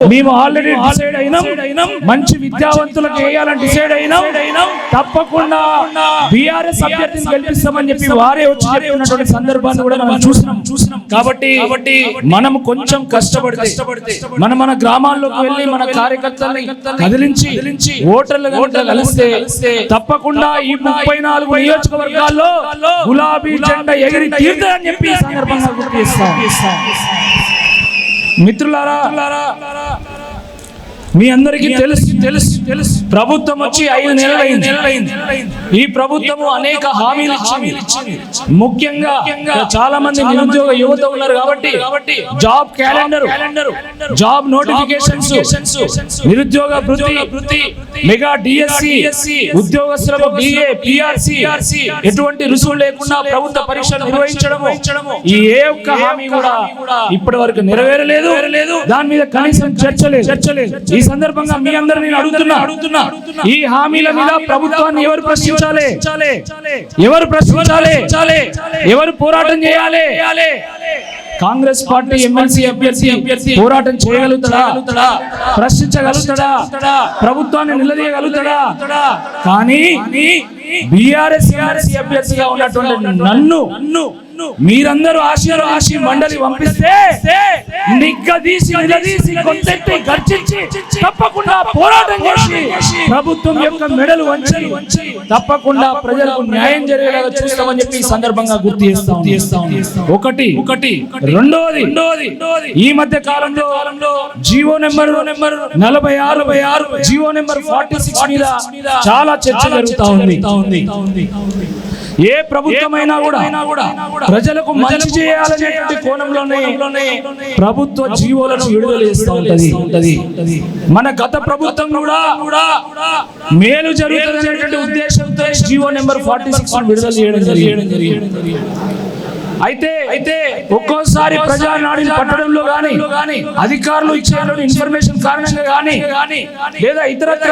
మేము already decide అయినాం. మంచి విద్యావంతులకు వేయాలని డిసైడ్ అయినాం. తప్పకుండా బీఆర్ఎస్ అభ్యర్థిని గెలిపిస్తామని చెప్పి వారే వచ్చి చెప్పినటువంటి సందర్భాన్ని కూడా మనం చూసినాం. చూసినాం. కాబట్టి కాబట్టి మనం కొంచెం కష్టపడితే మనం మన గ్రామాల్లోకి వెళ్ళి మన కార్యకర్తల్ని కదిలించి ఓటర్లు కలిస్తే తప్పకుండా ఈ ముప్పై నాలుగు నియోజకవర్గాల్లో గులాబీ జెండా ఎగిరి తీరుతుందని చెప్పి ఈ సందర్భంగా గుర్తు చేస్తాం. మిత్రులారా మీ అందరికీ తెలుసు తెలుసు తెలుసు. ప్రభుత్వం వచ్చి ఐదు నెలలు అయింది. ఈ ప్రభుత్వము అనేక హామీలు ఇచ్చింది. ముఖ్యంగా చాలా మంది నిరుద్యోగ యువత ఉన్నారు కాబట్టి జాబ్ క్యాలెండర్ జాబ్ నోటిఫికేషన్స్ నిరుద్యోగ వృత్తి మెగా డిఎస్సి ఉద్యోగస్తులకు బిఏ పిఆర్సి ఎటువంటి రుసుము లేకుండా ప్రభుత్వ పరీక్షలు నిర్వహించడము. ఈ ఏ ఒక్క హామీ కూడా ఇప్పటి వరకు నెరవేరలేదు. దాని మీద కనీసం చర్చ లేదు. చర్చ లేదు. ఈ సందర్భంగా మీ అందరిని నేను అడుగుతున్నా. అడుగుతున్నా. ఈ హామీల మీద ప్రభుత్వాన్ని ఎవరు ప్రశ్నించాలి? ఎవరు ప్రశ్నించాలి? ఎవరు పోరాటం చేయాలి? కాంగ్రెస్ పార్టీ ఎమ్మెల్సీ అభ్యర్థి అభ్యర్థి పోరాటం చేయగలుగుతాడా? ప్రశ్నించగలుగుతాడా? ప్రభుత్వాన్ని నిలదీయగలుగుతాడా? కానీ బీఆర్ఎస్ ఎమ్మెల్సీ అభ్యర్థిగా ఉన్నటువంటి నన్ను మీరందరూ ఆశీర్వ ఆశీ మండలి పంపిస్తే నిగ్గదీసి నిలదీసి గర్జించి తప్పకుండా పోరాటం చేసి ప్రభుత్వం యొక్క మెడలు వంచి తప్పకుండా ప్రజలకు న్యాయం జరిగేలాగా చూస్తామని చెప్పి సందర్భంగా గుర్తు చేస్తాం ఒకటి ఒకటి రెండోది రెండోది ఈ మధ్య కాలంలో జీవో నెంబర్ నెంబర్ నలభై ఆరు ఆరు జీవో నెంబర్ ఫార్టీ సిక్స్ మీద చాలా చర్చ జరుగుతా ఉంది. ఏ ప్రభుత్వమైనా కూడా ప్రజలకు మంచి చేయాలనేటువంటి కోణంలోనే ప్రభుత్వ జీవోలను విడుదల చేస్తూ ఉంటది. మన గత ప్రభుత్వం కూడా కూడా మేలు జరుగుతుందనేటువంటి ఉద్దేశంతో జీవో నెంబర్ ఫార్టీ సిక్స్ విడుదల చేయడం జరిగింది. అయితే అయితే ఒక్కోసారి ప్రజా నాడిని పట్టడంలో గాని అధికారులు ఇచ్చేటువంటి ఇన్ఫర్మేషన్ కారణంగా గాని లేదా ఇతరత్ర